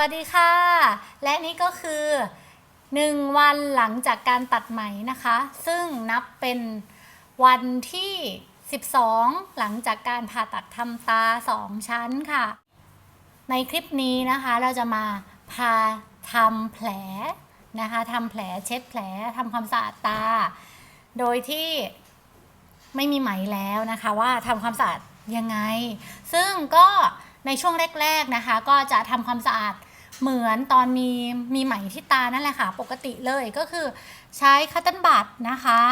วัสดีค่ะ และนี่ก็คือ 1 วันหลังจากการตัดไหมนะคะ ซึ่งนับเป็นวันที่ 12 หลังจากการผ่าตัดทำตา 2 ชั้นค่ะ ในคลิปนี้นะคะเราจะมาพาทำแผลนะคะทำแผลเช็ดแผลทำความสะอาดตา โดยที่ไม่มีไหมแล้วนะคะว่าทำความสะอาดยังไง ซึ่งก็ในช่วงแรก ๆนะคะ ก็จะทำความสะอาด เหมือนตอนมีมีไหมที่ตานั่นแหละค่ะ ปกติเลยก็คือใช้คัตเตันบัตนะคะ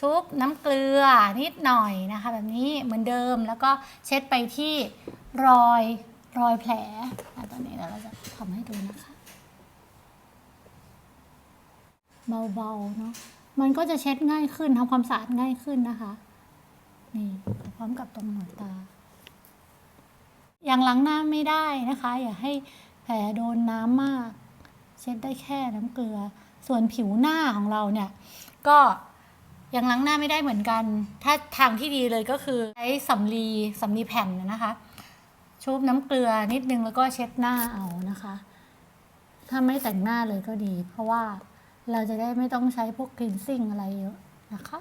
ชุบน้ำเกลือนิดหน่อยนะคะ แบบนี้เหมือนเดิมแล้วก็เช็ดไปที่รอยรอยแผลอตอนนี้เราจะทำให้ดูนะคะ เบาๆเนาะมันก็จะเช็ดง่ายขึ้นทำความสะอาดง่ายขึ้นนะคะ นี่พร้อมกับตรงหัวตา อย่างล้างหน้าไม่ได้นะคะ อย่าให้ ผลโดนน้ำมาก เช็ดได้แค่น้ำเกลือ ส่วนผิวหน้าของเราเนี่ย ก็ยังล้างหน้าไม่ได้เหมือนกัน ถ้าทางที่ดีเลยก็คือใช้สำลีสำลีแผ่นนะคะชุบน้ำเกลือนิดนึงแล้วก็เช็ดหน้าเอานะคะ ถ้าไม่แต่งหน้าเลยก็ดี เพราะว่าเราจะได้ไม่ต้องใช้พวกคลีนซิ่งอะไรเยอะนะคะ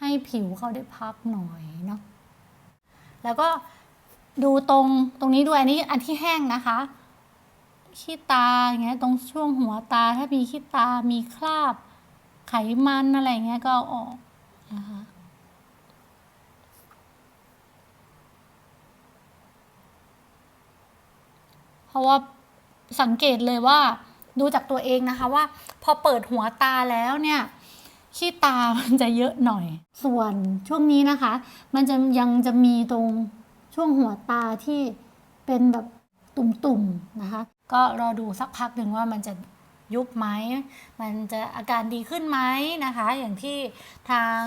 ให้ผิวเขาได้พักหน่อยเนาะแล้วก็ดูตรงตรงนี้ด้วยอันนี้อันที่แห้งนะคะ ขี้ตาอย่างเงี้ยตรงช่วงหัวตาถ้ามีขี้ตามีคราบ ไขมันอะไรเงี้ยก็เอาออกนะคะเพราะว่าสังเกตเลยว่าดูจากตัวเองนะคะว่า พอเปิดหัวตาแล้วเนี่ยขี้ตามันจะเยอะหน่อย ส่วนช่วงนี้นะคะ มันจะยังจะมีตรงช่วงหัวตาที่เป็นแบบตุ่มๆนะคะ ก็รอดูสักพักหนึ่งว่ามันจะยุบไหม มันจะอาการดีขึ้นไหมนะคะ อย่างที่ทาง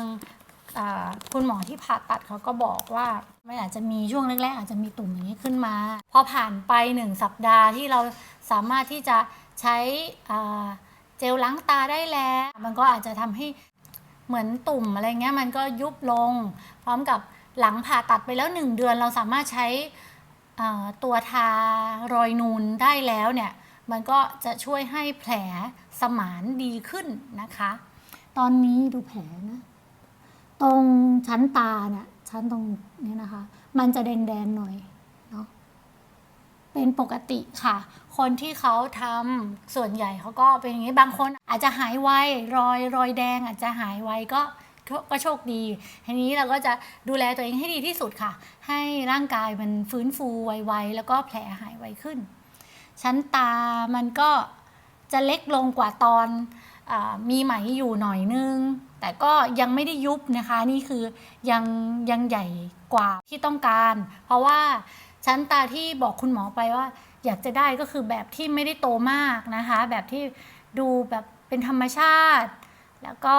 คุณหมอที่ผ่าตัดเขาก็บอกว่ามันอาจจะมีช่วงแรกๆอาจจะมีตุ่มอย่างนี้ขึ้นมา พอผ่านไปหนึ่งสัปดาห์ที่เราสามารถที่จะใช้เจลล้างตาได้แล้ว มันก็อาจจะทำให้เหมือนตุ่มอะไรเงี้ยมันก็ยุบลง พร้อมกับหลังผ่าตัดไปแล้วหนึ่งเดือนเราสามารถใช้ ตัวทารอยนูนได้แล้วเนี่ยมันก็จะช่วยให้แผลสมานดีขึ้นนะคะ ตอนนี้ดูแผลนะตรงชั้นตาเนี่ยชั้นตรงนี้นะคะ มันจะแดงๆหน่อยเนาะเป็นปกติค่ะ คนที่เขาทำส่วนใหญ่เขาก็เป็นอย่างนี้บางคนอาจจะหายไวรอยรอยแดงอาจจะหายไวก็ ก็โชคดีทีนี้เราก็จะดูแลตัวเองให้ดีที่สุดค่ะ ให้ร่างกายมันฟื้นฟูไวๆแล้วก็แผลหายไวขึ้น ชั้นตามันก็จะเล็กลงกว่าตอนอมีไหมอยู่หน่อยนึง แต่ก็ยังไม่ได้ยุบนะคะ นี่คือยังยังใหญ่กว่าที่ต้องการ เพราะว่าชั้นตาที่บอกคุณหมอไปว่า อยากจะได้ก็คือแบบที่ไม่ได้โตมากนะคะ แบบที่ดูแบบเป็นธรรมชาติ แล้วก็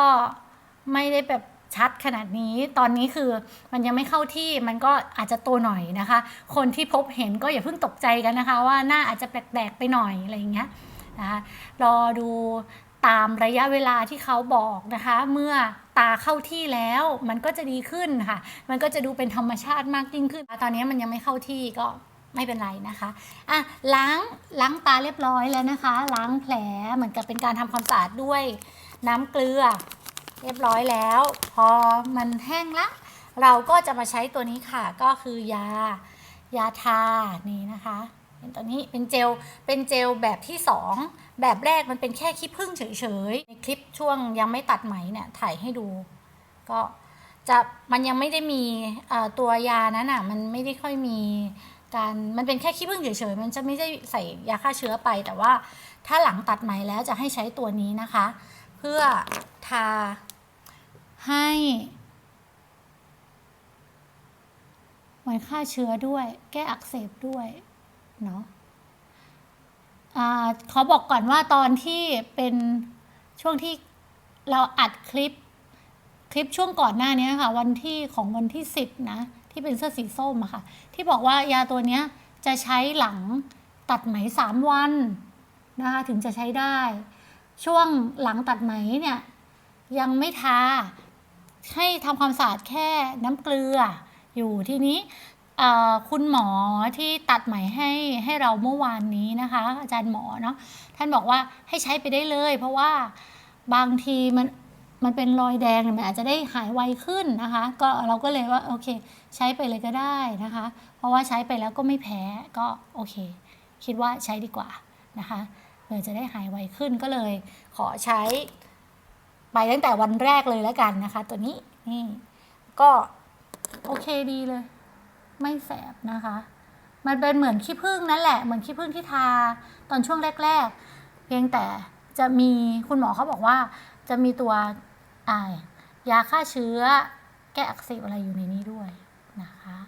ไม่ได้แบบชัดขนาดนี้ตอนนี้คือมันยังไม่เข้าที่มันก็อาจจะโตหน่อยนะคะ คนที่พบเห็นก็อย่าเพิ่งตกใจกันนะคะ ว่าหน้าอาจจะแปลกๆไปหน่อยอะไรอย่างเงี้ยนะคะรอดูตามระยะเวลาที่เขาบอกนะคะ เมื่อตาเข้าที่แล้วมันก็จะดีขึ้นค่ะ มันก็จะดูเป็นธรรมชาติมากยิ่งขึ้น ตอนนี้มันยังไม่เข้าที่ก็ไม่เป็นไรนะคะอะล้างล้างตาเรียบร้อยแล้วนะคะ ล้างแผลเหมือนกับเป็นการทำความสะอาดด้วยน้ำเกลือ เรียบร้อยแล้ว พอมันแห้งละ เราก็จะมาใช้ตัวนี้ค่ะ ก็คือยา ยาทา นี่นะคะ เป็นตัวนี้เป็นเจล เป็นเจลแบบที่สองแบบแรกมันเป็นแค่ขี้ผึ้งเฉยๆ ในคลิปช่วงยังไม่ตัดไหมเนี่ยถ่ายให้ดู ก็จะมันยังไม่ได้มีตัวยานั้นอะ มันไม่ได้ค่อยมีการมันเป็นแค่ขี้ผึ้งเฉยๆ มันจะไม่ได้ใส่ยาฆ่าเชื้อไป แต่ว่าถ้าหลังตัดไหมแล้วจะให้ใช้ตัวนี้นะคะ เพื่อทา ให้มือนฆ่าเชื้อด้วย แก้อักเสบด้วย เนาะอ่าขอบอกก่อนว่าตอนที่เป็นช่วงที่เราอัดคลิป คลิปช่วงก่อนหน้านี้ค่ะ วันที่ของวันที่สิบนะ ที่เป็นเสื้อสีส้มอะค่ะ ที่บอกว่ายาตัวเนี้ยจะใช้หลังตัดไหมสามวันนะคะถึงจะใช้ได้ ช่วงหลังตัดไหมเนี่ย ยังไม่ทา ให้ทำความสะอาดแค่น้ำเกลืออยู่ทีนี้คุณหมอที่ตัดไหมให้ให้เราเมื่อวานนี้นะคะ อาจารย์หมอเนาะท่านบอกว่าให้ใช้ไปได้เลย เพราะว่าบางทีมันมันเป็นรอยแดงเนี่ยมันอาจจะได้หายไวขึ้นนะคะ ก็เราก็เลยว่าโอเค ใช้ไปเลยก็ได้นะคะ เพราะว่าใช้ไปแล้วก็ไม่แพ้ก็โอเค คิดว่าใช้ดีกว่านะคะเพื่อจะได้หายไวขึ้นก็เลย ขอใช้ ไปตั้งแต่วันแรกเลยแล้วกันนะคะ ตัวนี้นี่ก็โอเคดีเลย ไม่แสบนะคะ มันเป็นเหมือนขี้ผึ้งนั่นแหละเหมือนขี้ผึ้งที่ทาตอนช่วงแรก ๆ เพียงแต่จะมีคุณหมอเขาบอกว่า จะมีตัวอายาฆ่าเชื้อ แก้อักเสบอะไรอยู่ในนี้ด้วยนะคะอื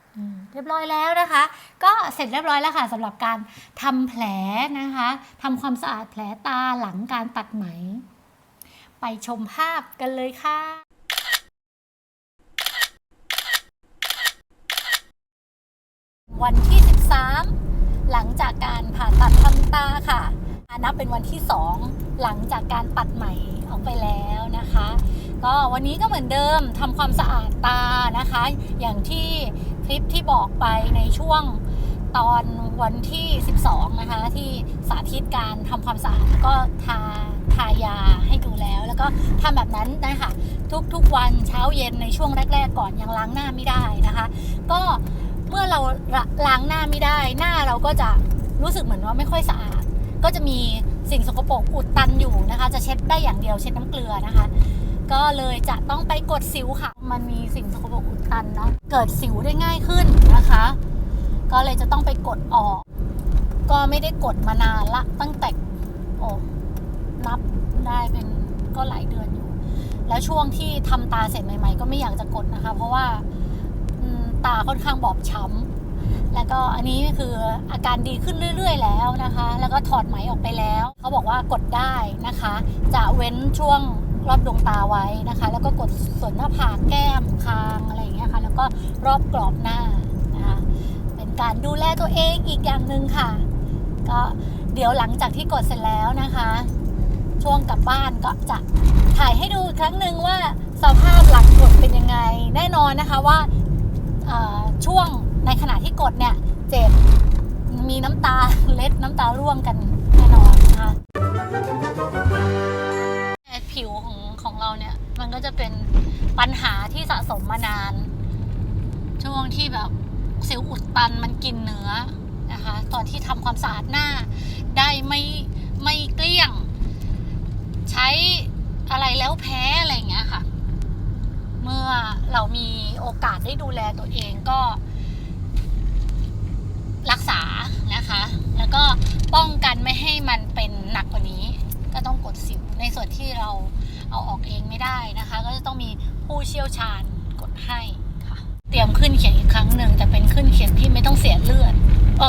ม เรียบร้อยแล้วนะคะ ก็เสร็จเรียบร้อยแล้วค่ะสำหรับการทำแผลนะคะทำความสะอาดแผลตาหลังการตัดไหม ไปชมภาพกันเลยค่ะวันที่ 13 หลังจากการผ่าตัดทำตาค่ะนนับเป็นวันที่ 2 หลังจากการตัดไหมออกไปแล้วนะคะ ก็วันนี้ก็เหมือนเดิมทำความสะอาดตานะคะ อย่างที่ คลิปที่บอกไปในช่วงตอนวันที่ 12 นะคะ ที่สาธิตการทำความสะอาดก็ทาทายาให้ดูแล้ว แล้วก็ทำแบบนั้นนะคะทุกๆวันเช้าเย็นในช่วงแรก ๆ ก่อนยังล้างหน้าไม่ได้นะคะ ก็เมื่อเราล้างหน้าไม่ได้ หน้าเราก็จะรู้สึกเหมือนว่าไม่ค่อยสะอาด ก็จะมีสิ่งสกปรกอุดตันอยู่นะคะ จะเช็ดได้อย่างเดียวเช็ดน้ำเกลือนะคะ ก็เลยจะต้องไปกดสิวค่ะ มันมีสิ่งสกปรกอุดตันเนาะเกิดสิวได้ง่ายขึ้นนะคะ ก็เลยจะต้องไปกดออก ก็ไม่ได้กดมานานละ ตั้งแต่โอ้นับได้เป็นก็หลายเดือนอยู่ แล้วช่วงที่ทำตาเสร็จใหม่ ๆ ก็ไม่อยากจะกดนะคะ เพราะว่าตาค่อนข้างบอบช้ำแล้วก็อันนี้คืออาการดีขึ้นเรื่อย ๆ แล้วนะคะ แล้วก็ถอดไหมออกไปแล้ว เขาบอกว่ากดได้นะคะ จะเว้นช่วง รอบดวงตาไว้นะคะ แล้วก็กดส่วนหน้าผากแก้มคางอะไรอย่างเงี้ยค่ะ แล้วก็รอบกรอบหน้านะคะเป็นการดูแลตัวเองอีกอย่างหนึ่งค่ะ ก็เดี๋ยวหลังจากที่กดเสร็จแล้วนะคะ ช่วงกลับบ้านก็จะถ่ายให้ดูอีกครั้งหนึ่งว่าสภาพหลังกดเป็นยังไง แน่นอนนะคะว่าช่วงในขณะที่กดเนี่ยเจ็บมีน้ำตาเล็ดน้ำตาร่วงกัน ก็จะเป็นปัญหาที่สะสมมานาน ช่วงที่แบบสิวอุดตันมันกินเนื้อนะคะ ตอนที่ทำความสะอาดหน้าได้ไม่ไม่เกลี้ยง ใช้อะไรแล้วแพ้อะไรอย่างเงี้ยค่ะ เมื่อเรามีโอกาสได้ดูแลตัวเองก็รักษานะคะ แล้วก็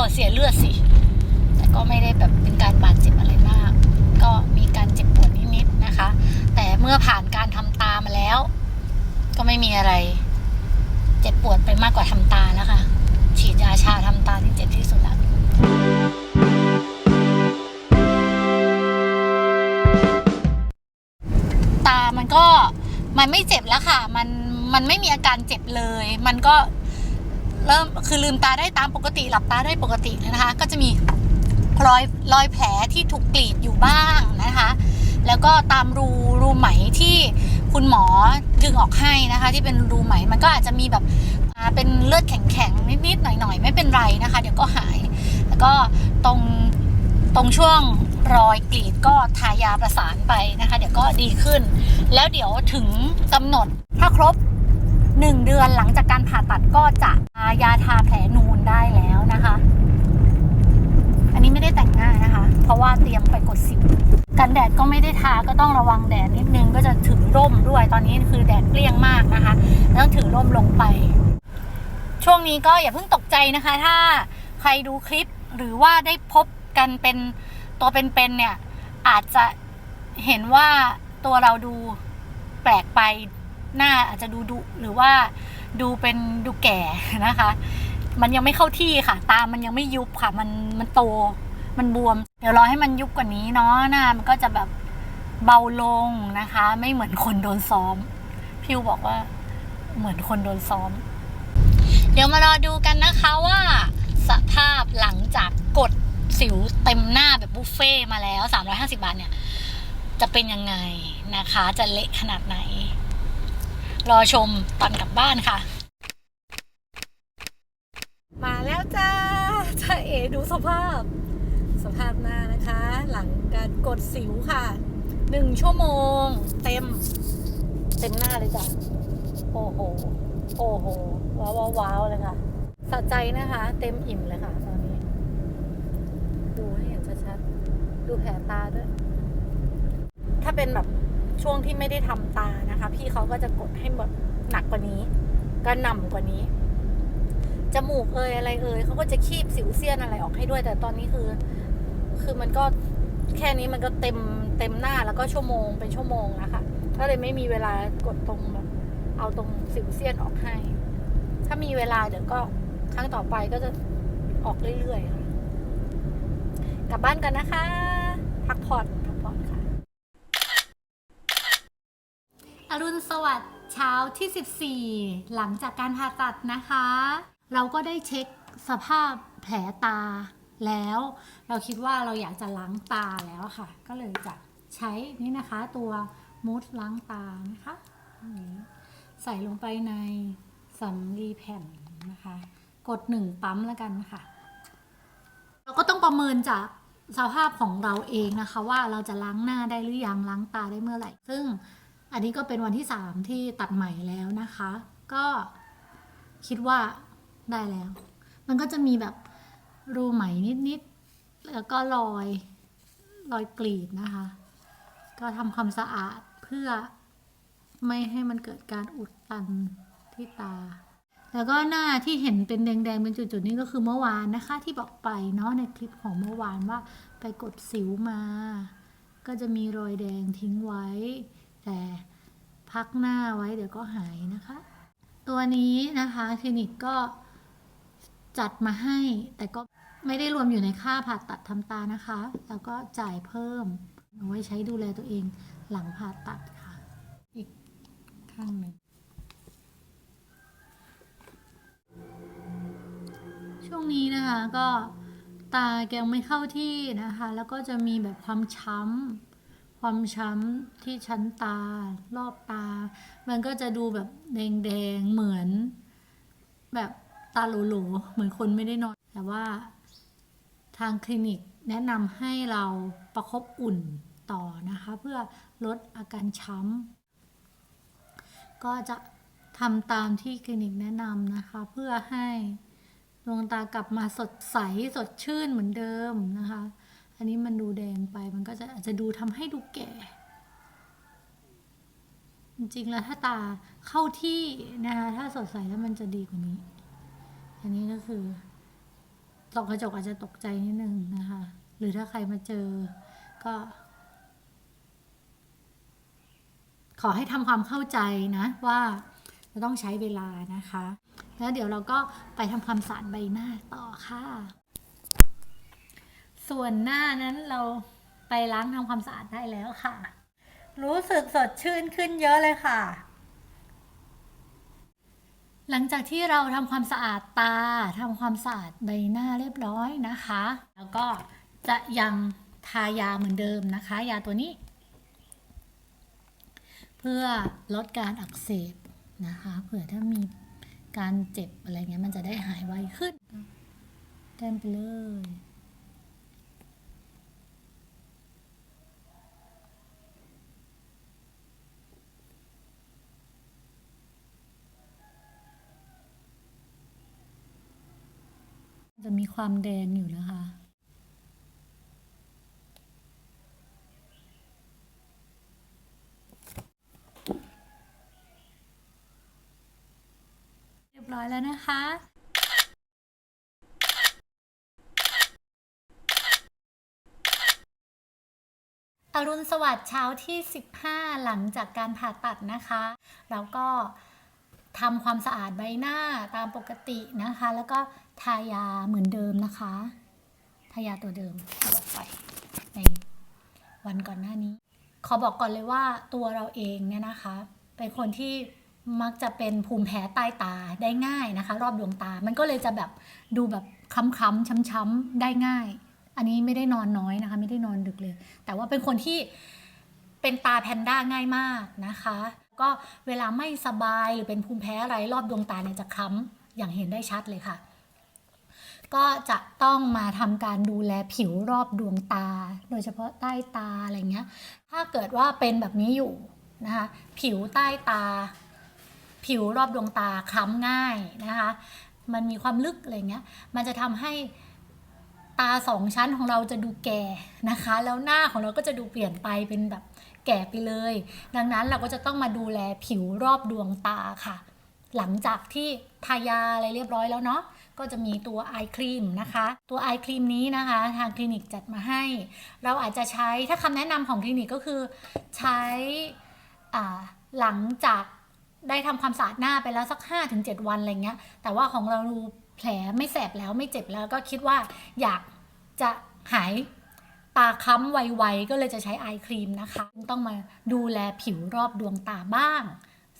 เออเสียเลือดสิ แต่ก็ไม่ได้แบบเป็นการบาดเจ็บอะไรมาก ก็มีการเจ็บปวดนิดๆนะคะ แต่เมื่อผ่านการทำตามาแล้ว ก็ไม่มีอะไร เจ็บปวดไปมากกว่าทำตาแล้วค่ะฉีดยาชาทำตาที่เจ็บที่สุดแล้วตามันก็มันไม่เจ็บแล้วค่ะ มันมันไม่มีอาการเจ็บเลย มันก็ เริ่มคือลืมตาได้ตามปกติหลับตาได้ปกตินะคะ ก็จะมีรอยรอยแผลที่ถูกกรีดอยู่บ้างนะคะ แล้วก็ตามรูรูไหมที่คุณหมอดึงออกให้นะคะ ที่เป็นรูไหมมันก็อาจจะมีแบบเป็นเลือดแข็งๆนิดๆหน่อยๆ ไม่เป็นไรนะคะ เดี๋ยวก็หาย แล้วก็ตรงตรงช่วงรอยกรีดก็ทายาประสานไปนะคะ เดี๋ยวก็ดีขึ้น แล้วเดี๋ยวถึงกำหนดถ้าครบ หนึ่งเดือนหลังจากการผ่าตัดก็จะทายาทาแผลนูนได้แล้วนะคะ อันนี้ไม่ได้แต่งหน้านะคะ เพราะว่าเตรียมไปกดสิวกันแดดก็ไม่ได้ทาก็ต้องระวังแดดนิดนึงก็จะถือร่มด้วยตอนนี้คือแดดเปรี้ยงมากนะคะต้องถือร่มลงไป ช่วงนี้ก็อย่าเพิ่งตกใจนะคะ ถ้าใครดูคลิปหรือว่าได้พบกันเป็นตัวเป็นๆเนี่ยอาจจะเห็นว่าตัวเราดูแปลกไป หน้าอาจจะดูดุหรือว่าดูเป็นดูแก่นะคะ มันยังไม่เข้าที่ค่ะ ตามันยังไม่ยุบค่ะ มันมันโต มันบวม เดี๋ยวรอให้มันยุบกว่านี้เนาะหน้ามันก็จะแบบเบาลงนะคะ ไม่เหมือนคนโดนซ้อม พิวบอกว่าเหมือนคนโดนซ้อม เดี๋ยวมารอดูกันนะคะว่า สภาพหลังจากกดสิวเต็มหน้าแบบบุฟเฟ่มาแล้ว 350 บาทเนี่ย จะเป็นยังไงนะคะ จะเละขนาดไหน รอชมตอนกลับบ้านค่ะ มาแล้วจ้าจ้าเอดูสภาพ สภาพหน้านะคะ หลังการกดสิวค่ะหนึ่งชั่วโมง เต็ม เต็มหน้าเลยจ้ะโอ้โหโอ้โหว้าวว้าวเลยค่ะสะใจนะคะ เต็มอิ่มเลยค่ะตอนนี้ ดูให้เห็นชัดๆดูแผลตาด้วย ถ้าเป็นแบบ ช่วงที่ไม่ได้ทำตานะคะ พี่เขาก็จะกดให้แบบหนักกว่านี้ก็หน่ำกว่านี้จมูกเอยอะไรเอยเขาก็จะคีบสิวเซียนอะไรออกให้ด้วย แต่ตอนนี้คือ คือมันก็แค่นี้มันก็เต็มเต็มหน้าแล้วก็ชั่วโมงเป็นชั่วโมงนะคะก็เลยไม่มีเวลากดตรงแบบ เอาตรงสิวเซียนออกให้ ถ้ามีเวลาเดี๋ยวก็ครั้งต่อไปก็จะออกเรื่อยๆค่ะกลับบ้านกันนะคะ พักผ่อนพักผ่อนค่ะ อ รุณสวัสดิ์เช้าที่ 14 หลังจากการผ่าตัดนะคะ เราก็ได้เช็คสภาพแผลตาแล้ว เราคิดว่าเราอยากจะล้างตาแล้วค่ะ ก็เลยจะใช้นี่นะคะตัวมูสล้างตานะคะใส่ลงไปในสำลีแผ่นนะคะ กดหนึ่งปั๊มแล้วกันค่ะ เราก็ต้องประเมินจากสภาพของเราเองนะคะ ว่าเราจะล้างหน้าได้หรือยังล้างตาได้เมื่อไหร่ ซึ่ง อันนี้ก็เป็นวันที่สามที่ตัดใหม่แล้วนะคะ ก็คิดว่าได้แล้ว มันก็จะมีแบบรูไหมนิดๆแล้วก็รอยรอยกรีดนะคะ ก็ทำความสะอาดเพื่อไม่ให้มันเกิดการอุดตันที่ตา แล้วก็หน้าที่เห็นเป็นแดงๆเป็นจุดๆนี่ก็คือเมื่อวานนะคะที่บอกไปเนาะในคลิปของเมื่อวานว่าไปกดสิวมา ก็จะมีรอยแดงทิ้งไว้ แต่พักหน้าไว้เดี๋ยวก็หายนะคะ ตัวนี้นะคะคลินิกก็จัดมาให้ แต่ก็ไม่ได้รวมอยู่ในค่าผ่าตัดทำตานะคะ แล้วก็จ่ายเพิ่มเอาไว้ใช้ดูแลตัวเองหลังผ่าตัดค่ะ อีกข้างหนึ่งช่วงนี้นะคะก็ตาแกงไม่เข้าที่นะคะ แล้วก็จะมีแบบความช้ำ ความช้ำที่ชั้นตา รอบตา มันก็จะดูแบบแดงๆ เหมือน แบบตาโหลๆเหมือนคนไม่ได้นอน แต่ว่าทางคลินิกแนะนำให้เราประคบอุ่นต่อนะคะ เพื่อลดอาการช้ำก็จะทำตามที่คลินิกแนะนำนะคะ เพื่อให้ดวงตากลับมาสดใสสดชื่นเหมือนเดิมนะคะ อันนี้มันดูแดงไปมันก็จะอาจจะดูทำให้ดูแก่ จริงๆแล้วถ้าตาเข้าที่นะคะถ้าสดใสแล้วมันจะดีกว่านี้ อันนี้ก็คือส่องกระจกอาจจะตกใจนิดนึงนะคะ หรือถ้าใครมาเจอก็ ขอให้ทำความเข้าใจนะ ว่าจะต้องใช้เวลานะคะ แล้วเดี๋ยวเราก็ไปทำความสะอาดใบหน้าต่อค่ะ ส่วนหน้านั้นเราไปล้างทำความสะอาดได้แล้วค่ะ รู้สึกสดชื่นขึ้นเยอะเลยค่ะ หลังจากที่เราทำความสะอาดตาทำความสะอาดใบหน้าเรียบร้อยนะคะ แล้วก็จะยังทายาเหมือนเดิมนะคะ ยาตัวนี้ เพื่อลดการอักเสบนะคะเผื่อถ้ามีการเจ็บอะไรเงี้ยมันจะได้หายไวขึ้นแต้มไปเลย จะมีความแดงอยู่นะคะ เรียบร้อยแล้วนะคะอรุณสวัสดิ์เช้าที่ 15 หลังจากการผ่าตัดนะคะ แล้วก็ ทำความสะอาดใบหน้าตามปกตินะคะ แล้วก็ทายาเหมือนเดิมนะคะ ทายาตัวเดิมบอกไปในวันก่อนหน้านี้ ขอบอกก่อนเลยว่าตัวเราเองเนี่ยนะคะ เป็นคนที่มักจะเป็นภูมิแพ้ใต้ตาได้ง่ายนะคะ รอบดวงตา มันก็เลยจะแบบดูแบบคล้ำๆช้ำๆได้ง่าย อันนี้ไม่ได้นอนน้อยนะคะ ไม่ได้นอนดึกเลย แต่ว่าเป็นคนที่เป็นตาแพนด้าง่ายมากนะคะ ก็เวลาไม่สบายหรือเป็นภูมิแพ้อะไรรอบดวงตาเนี่ยจะคล้ำอย่างเห็นได้ชัดเลยค่ะ ก็จะต้องมาทำการดูแลผิวรอบดวงตา โดยเฉพาะใต้ตาอะไรเงี้ย ถ้าเกิดว่าเป็นแบบนี้อยู่นะคะผิวใต้ตา ผิวรอบดวงตาคล้ำง่ายนะคะ มันมีความลึกอะไรเงี้ย มันจะทำให้ตาสองชั้นของเราจะดูแก่นะคะ แล้วหน้าของเราก็จะดูเปลี่ยนไปเป็นแบบ แก่ไปเลย ดังนั้นเราก็จะต้องมาดูแลผิวรอบดวงตาค่ะ หลังจากที่ทายาอะไรเรียบร้อยแล้วเนาะก็จะมีตัวไอครีมนะคะ ตัวไอครีมนี้นะคะ ทางคลินิกจัดมาให้ เราอาจจะใช้ถ้าคำแนะนำของคลินิกก็คือใช้หลังจากได้ทำความสะอาดหน้าไปแล้วสัก 5-7 วันอะไรเงี้ย แต่ว่าของเราดูแผลไม่แสบแล้วไม่เจ็บแล้วก็คิดว่าอยากจะหาย ตาค้ำไวๆก็เลยจะใช้ไอครีมนะคะ ต้องมาดูแลผิวรอบดวงตาบ้าง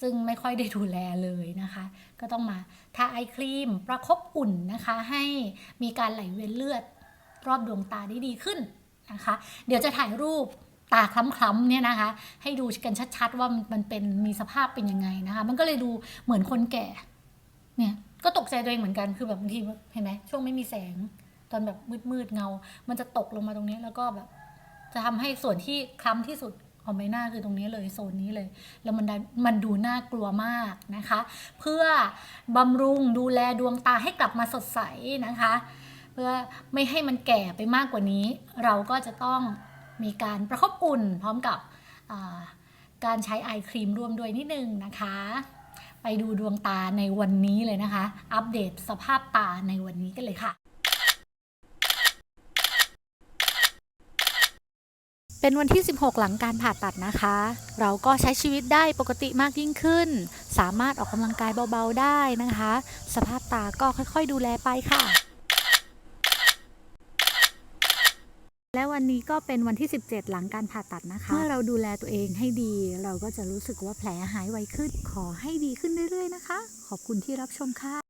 ซึ่งไม่ค่อยได้ดูแลเลยนะคะ ก็ต้องมาทาไอครีมประคบอุ่นนะคะ ให้มีการไหลเวียนเลือดรอบดวงตาได้ดีขึ้นนะคะ เดี๋ยวจะถ่ายรูปตาคล้ำๆเนี่ยนะคะ ให้ดูกันชัดๆว่ามันเป็นมีสภาพเป็นยังไงนะคะ มันก็เลยดูเหมือนคนแก่เนี่ยก็ตกใจตัวเองเหมือนกันคือแบบบางทีเห็นไหมช่วงไม่มีแสง ตอนแบบมืดๆเงา มันจะตกลงมาตรงนี้แล้วก็แบบจะทำให้ส่วนที่คล้ำที่สุดของใบหน้าคือตรงนี้เลยโซนนี้เลย แล้วมันมันดูน่ากลัวมากนะคะ เพื่อบำรุงดูแลดวงตาให้กลับมาสดใสนะคะ เพื่อไม่ให้มันแก่ไปมากกว่านี้ เราก็จะต้องมีการประคบอุ่นพร้อมกับการใช้ไอครีมร่วมด้วยนิดนึงนะคะ ไปดูดวงตาในวันนี้เลยนะคะ อัปเดตสภาพตาในวันนี้กันเลยค่ะ เป็นวันที่ 16 หลังการผ่าตัดนะคะ เราก็ใช้ชีวิตได้ปกติมากยิ่งขึ้น สามารถออกกำลังกายเบาๆได้นะคะ สภาพตาก็ค่อยๆดูแลไปค่ะ และวันนี้ก็เป็นวันที่ 17 หลังการผ่าตัดนะคะ เมื่อเราดูแลตัวเองให้ดี เราก็จะรู้สึกว่าแผลหายไวขึ้น ขอให้ดีขึ้นเรื่อยๆนะคะ ขอบคุณที่รับชมค่ะ